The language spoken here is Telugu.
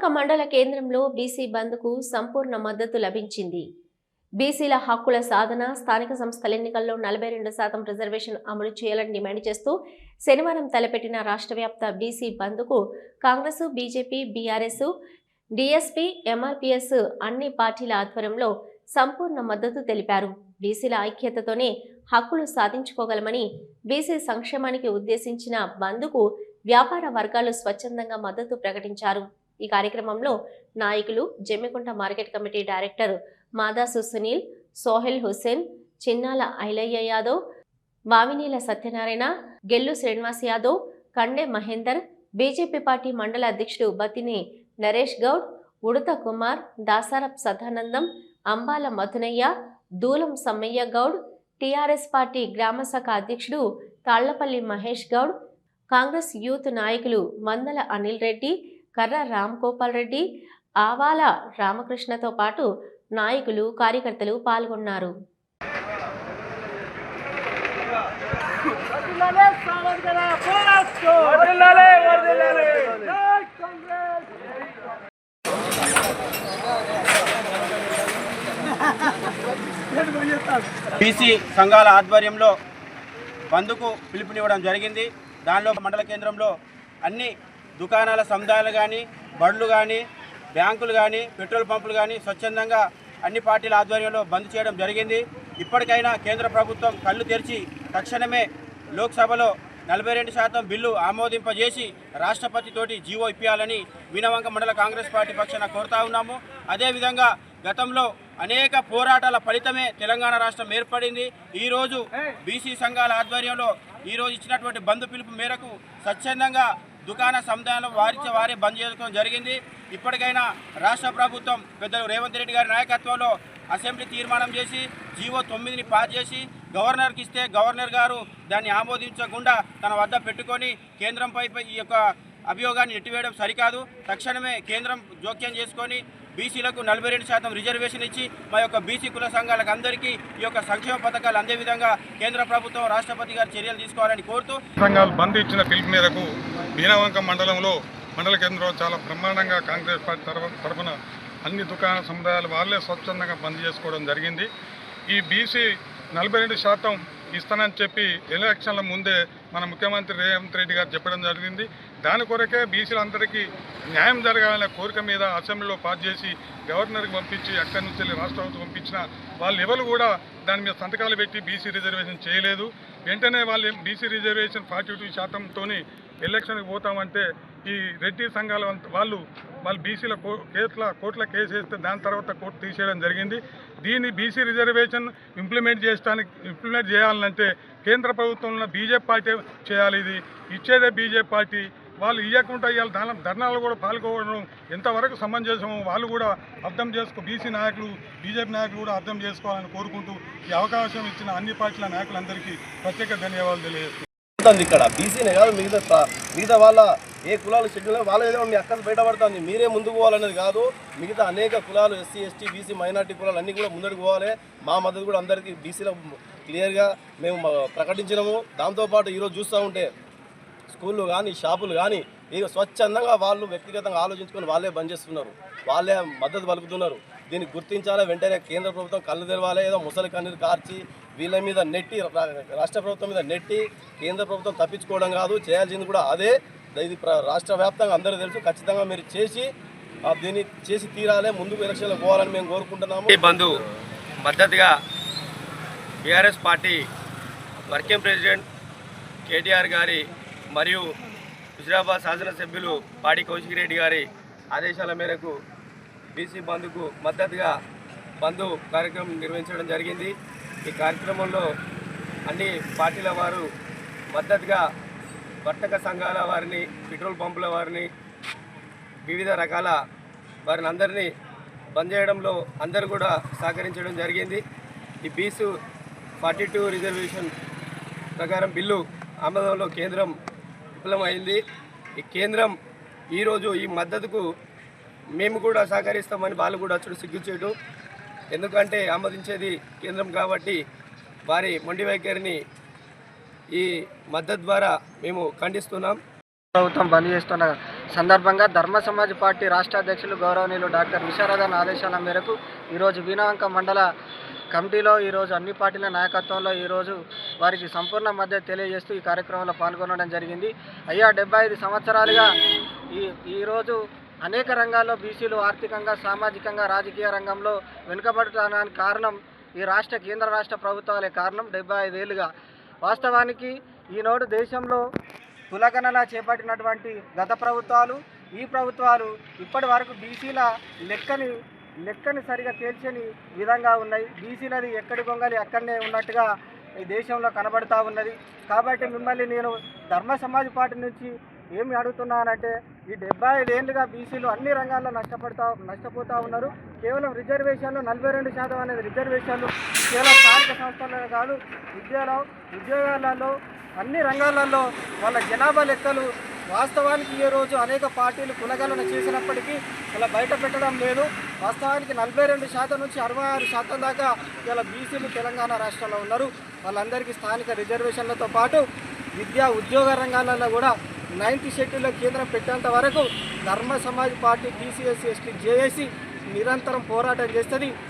నెలవంక మండల కేంద్రంలో బీసీ బంద్కు సంపూర్ణ మద్దతు లభించింది. బీసీల హక్కుల సాధన స్థానిక సంస్థల ఎన్నికల్లో నలభై రెండు శాతం రిజర్వేషన్ అమలు చేయాలని డిమాండ్ చేస్తూ శనివారం తలపెట్టిన రాష్ట్ర వ్యాప్త బీసీ బంద్కు Congress BJP BRS DSP MRPS అన్ని పార్టీల ఆధ్వర్యంలో సంపూర్ణ మద్దతు తెలిపారు. బీసీల ఐక్యతతోనే హక్కులు సాధించుకోగలమని బీసీ సంక్షేమానికి ఉద్దేశించిన బంద్కు వ్యాపార వర్గాలు స్వచ్ఛందంగా మద్దతు ప్రకటించారు. ఈ కార్యక్రమంలో నాయకులు Jammikunta market committee director Madasu Sunil Sohel Hussain Chinnala Ailaiah Yadav Vavinila Satyanarayana Gellu Srinivas Yadav Kande Mahender BJP party మండల అధ్యక్షుడు బతిని నరేష్ గౌడ్ ఉడత కుమార్ దాసారప్ సదానందం అంబాల మధునయ్య దూలం సమ్మయ్య గౌడ్ టీఆర్ఎస్ పార్టీ గ్రామ శాఖ అధ్యక్షుడు తాళ్ళపల్లి మహేష్ గౌడ్ కాంగ్రెస్ యూత్ నాయకులు మందల అనిల్ రెడ్డి కర్ర రామ్ గోపాల్ రెడ్డి ఆవాల రామకృష్ణతో పాటు నాయకులు కార్యకర్తలు పాల్గొన్నారు. బీసీ సంఘాల ఆధ్వర్యంలో బంద్కు పిలుపునివ్వడం జరిగింది. దానిలో మండల కేంద్రంలో అన్ని దుకాణాల సముదాయాలు కానీ బడులు కానీ బ్యాంకులు కానీ పెట్రోల్ పంపులు కానీ స్వచ్ఛందంగా అన్ని పార్టీల ఆధ్వర్యంలో బంద్ చేయడం జరిగింది. ఇప్పటికైనా కేంద్ర ప్రభుత్వం కళ్ళు తెరిచి తక్షణమే లోక్సభలో నలభై రెండు శాతం బిల్లు ఆమోదింపజేసి రాష్ట్రపతితోటి జీవో ఇప్పించాలని వినవంక మండల కాంగ్రెస్ పార్టీ పక్షాన కోరుతా ఉన్నాము. అదేవిధంగా గతంలో అనేక పోరాటాల ఫలితమే తెలంగాణ రాష్ట్రం ఏర్పడింది. ఈరోజు బీసీ సంఘాల ఆధ్వర్యంలో ఈరోజు ఇచ్చినటువంటి బంధు పిలుపు మేరకు స్వచ్ఛందంగా దుకాణ సముదాయంలో వారిచే వారే బంద్ చేసుకోవడం జరిగింది. ఇప్పటికైనా రాష్ట్ర ప్రభుత్వం పెద్దలు రేవంత్ రెడ్డి గారి నాయకత్వంలో అసెంబ్లీ తీర్మానం చేసి జీవో తొమ్మిదిని పాస్ చేసి గవర్నర్కి ఇస్తే గవర్నర్ గారు దాన్ని ఆమోదించకుండా తన వద్ద పెట్టుకొని కేంద్రంపై ఈ యొక్క అభియోగాన్ని నెట్టివేయడం సరికాదు. తక్షణమే కేంద్రం జోక్యం చేసుకొని బీసీలకు నలభై రెండు శాతం రిజర్వేషన్ ఇచ్చి మా యొక్క బీసీ కుల సంఘాలకు అందరికీ ఈ యొక్క సంక్షేమ పథకాలు అందే విధంగా కేంద్ర ప్రభుత్వం రాష్ట్రపతి గారు చర్యలు తీసుకోవాలని కోరుతూ సంఘాలు బంద్ ఇచ్చిన పిలుపు మేరకు బీనావంక మండలంలో మండల కేంద్రంలో చాలా బ్రహ్మాండంగా కాంగ్రెస్ పార్టీ తరఫున అన్ని దుకాణ సముదాయాలు వాళ్ళే స్వచ్ఛందంగా బంద్ చేసుకోవడం జరిగింది. ఈ బీసీ నలభై రెండు శాతం ఇస్తానని చెప్పి ఎలక్షన్ల ముందే మన ముఖ్యమంత్రి రేవంత్ రెడ్డి గారు చెప్పడం జరిగింది. దాని కొరకే బీసీలందరికీ న్యాయం జరగాలనే కోరిక మీద అసెంబ్లీలో పాస్ చేసి గవర్నర్కి పంపించి అక్కడి నుంచి వెళ్ళి రాష్ట్ర ప్రభుత్వం పంపించిన వాళ్ళు ఎవరు కూడా దాని మీద సంతకాలు పెట్టి బీసీ రిజర్వేషన్ చేయలేదు. వెంటనే వాళ్ళు బీసీ రిజర్వేషన్ ఫార్టీ టూ శాతంతో ఎలక్షన్కి పోతామంటే ఈ రెడ్డి సంఘాల వాళ్ళు వాళ్ళు బీసీల కో- కేసుల కోర్టుల కేసు వేస్తే దాని తర్వాత కోర్టు తీసేయడం జరిగింది. దీన్ని బీసీ రిజర్వేషన్ ఇంప్లిమెంట్ చేయడానికి ఇంప్లిమెంట్ చేయాలంటే కేంద్ర ప్రభుత్వంలో బీజేపీ పార్టీ చేయాలి ఇది. ఇచ్చేదే బీజేపీ పార్టీ. వాళ్ళు ఇవ్వకుండా ఇవాళ దాని ధర్నాలు కూడా పాల్గొనడం ఎంతవరకు సమంజసమో వాళ్ళు కూడా అర్థం చేసుకో బీసీ నాయకులు బీజేపీ నాయకులు కూడా అర్థం చేసుకోవాలని కోరుకుంటూ ఈ అవకాశం ఇచ్చిన అన్ని పార్టీల నాయకులందరికీ ప్రత్యేక ధన్యవాదాలు తెలియజేస్తున్నాను. ఇక్కడ. బీసీనే కాదు మిగతా మిగతా వాళ్ళ ఏ కులాలు షెడ్యూల్ వాళ్ళ ఏదో మీ అక్కలు బయటపడుతుంది. మీరే ముందుకు పోవాలనేది కాదు. మిగతా అనేక కులాలు ఎస్సీ ఎస్టీ బీసీ మైనార్టీ కులాలు అన్నీ కూడా ముందడుకు పోవాలి. మా మద్దతు కూడా అందరికీ బీసీలో క్లియర్గా మేము ప్రకటించినాము. దాంతోపాటు ఈరోజు చూస్తూ ఉంటే స్కూళ్ళు కానీ షాపులు కానీ ఇక స్వచ్ఛందంగా వాళ్ళు వ్యక్తిగతంగా ఆలోచించుకొని వాళ్ళే బంద్ చేస్తున్నారు. వాళ్ళే మద్దతు పలుకుతున్నారు. దీన్ని గుర్తించాలా? వెంటనే కేంద్ర ప్రభుత్వం కళ్ళు తెరవాలి. ఏదో ముసలి కన్నీరు కార్చి వీళ్ళ మీద నెట్టి రాష్ట్ర ప్రభుత్వం మీద నెట్టి కేంద్ర ప్రభుత్వం తప్పించుకోవడం కాదు. చేయాల్సింది కూడా అదే. ఇది ప్ర- రాష్ట్ర వ్యాప్తంగా అందరూ తెలుసు. ఖచ్చితంగా మీరు చేసి దీన్ని చేసి తీరాలే. ముందుకు ఎలక్షన్లో పోవాలని మేము కోరుకుంటున్నాము. ఈ బంధు మద్దతుగా BRS party working president KTR గారి మరియు హుజరాబాద్ శాసనసభ్యులు పాడి కౌశిక్ రెడ్డి గారి ఆదేశాల మేరకు బీసీ బంధుకు మద్దతుగా బంధు కార్యక్రమం నిర్వహించడం జరిగింది. ఈ కార్యక్రమంలో అన్ని పార్టీల వారు మద్దతుగా వర్తక సంఘాల వారిని పెట్రోల్ పంపుల వారిని వివిధ రకాల వారిని అందరినీ బంద్ చేయడంలో అందరూ కూడా సహకరించడం జరిగింది. ఈ బీసు ఫార్టీ టూ రిజర్వేషన్ ప్రకారం బిల్లు ఆమోదంలో కేంద్రం విఫలమైంది. ఈ కేంద్రం ఈరోజు ఈ మద్దతుకు మేము కూడా సహకరిస్తామని వాళ్ళు కూడా అచ్చుడు సిగ్గుచేయడం ఎందుకంటే ఆమోదించేది కేంద్రం కాబట్టి వారి మొండి వైఖరిని ఈ మద్దతు ద్వారా మేము ఖండిస్తున్నాం. ప్రభుత్వం బంద్ చేస్తున్న సందర్భంగా ధర్మ సమాజ్ పార్టీ రాష్ట్ర అధ్యక్షులు గౌరవనీయులు డాక్టర్ విశారదన్ ఆదేశాల మేరకు ఈరోజు వీణవంక మండల కమిటీలో ఈరోజు అన్ని పార్టీల నాయకత్వంలో ఈరోజు వారికి సంపూర్ణ మద్దతు తెలియజేస్తూ ఈ కార్యక్రమంలో పాల్గొనడం జరిగింది. అయ్యా డెబ్బై ఐదు సంవత్సరాలుగా ఈ ఈరోజు అనేక రంగాల్లో బీసీలు ఆర్థికంగా సామాజికంగా రాజకీయ రంగంలో వెనుకబడటానికి కారణం ఈ రాష్ట్ర కేంద్ర రాష్ట్ర ప్రభుత్వాలే కారణం. డెబ్బై ఐదేళ్ళుగా వాస్తవానికి ఈనాడు దేశంలో కులగణన చేపట్టినటువంటి గత ప్రభుత్వాలు ఈ ప్రభుత్వాలు ఇప్పటి వరకు బీసీల లెక్కని లెక్కని సరిగా తేల్చని విధంగా ఉన్నాయి. బీసీలది ఎక్కడి గొంగలి అక్కడనే ఉన్నట్టుగా ఈ దేశంలో కనబడతా ఉన్నది. కాబట్టి మిమ్మల్ని నేను ధర్మ సమాజ్ పార్టీ నుంచి ఏమి అడుగుతున్నానంటే ఈ డెబ్బై ఐదేళ్ళుగా బీసీలు అన్ని రంగాల్లో నష్టపడతా నష్టపోతూ ఉన్నారు. కేవలం రిజర్వేషన్లు నలభై రెండు శాతం అనేది రిజర్వేషన్లు. కేవలం స్థానిక సంస్థలనే కాదు విద్యలో ఉద్యోగాలలో అన్ని రంగాలలో వాళ్ళ జనాభా లెక్కలు వాస్తవానికి ఈ రోజు అనేక పార్టీలు కులగణన చేసినప్పటికీ ఇలా బయట పెట్టడం లేదు. వాస్తవానికి నలభై రెండు శాతం నుంచి అరవై ఆరు శాతం దాకా ఇలా బీసీలు తెలంగాణ రాష్ట్రంలో ఉన్నారు. వాళ్ళందరికీ స్థానిక రిజర్వేషన్లతో పాటు విద్యా ఉద్యోగ రంగాలలో కూడా నైన్త్ షెడ్యూల్లో కేంద్రం పెట్టేంత వరకు Dharma Samaj party BC SC ST JAC నిరంతరం పోరాటం చేస్తుంది.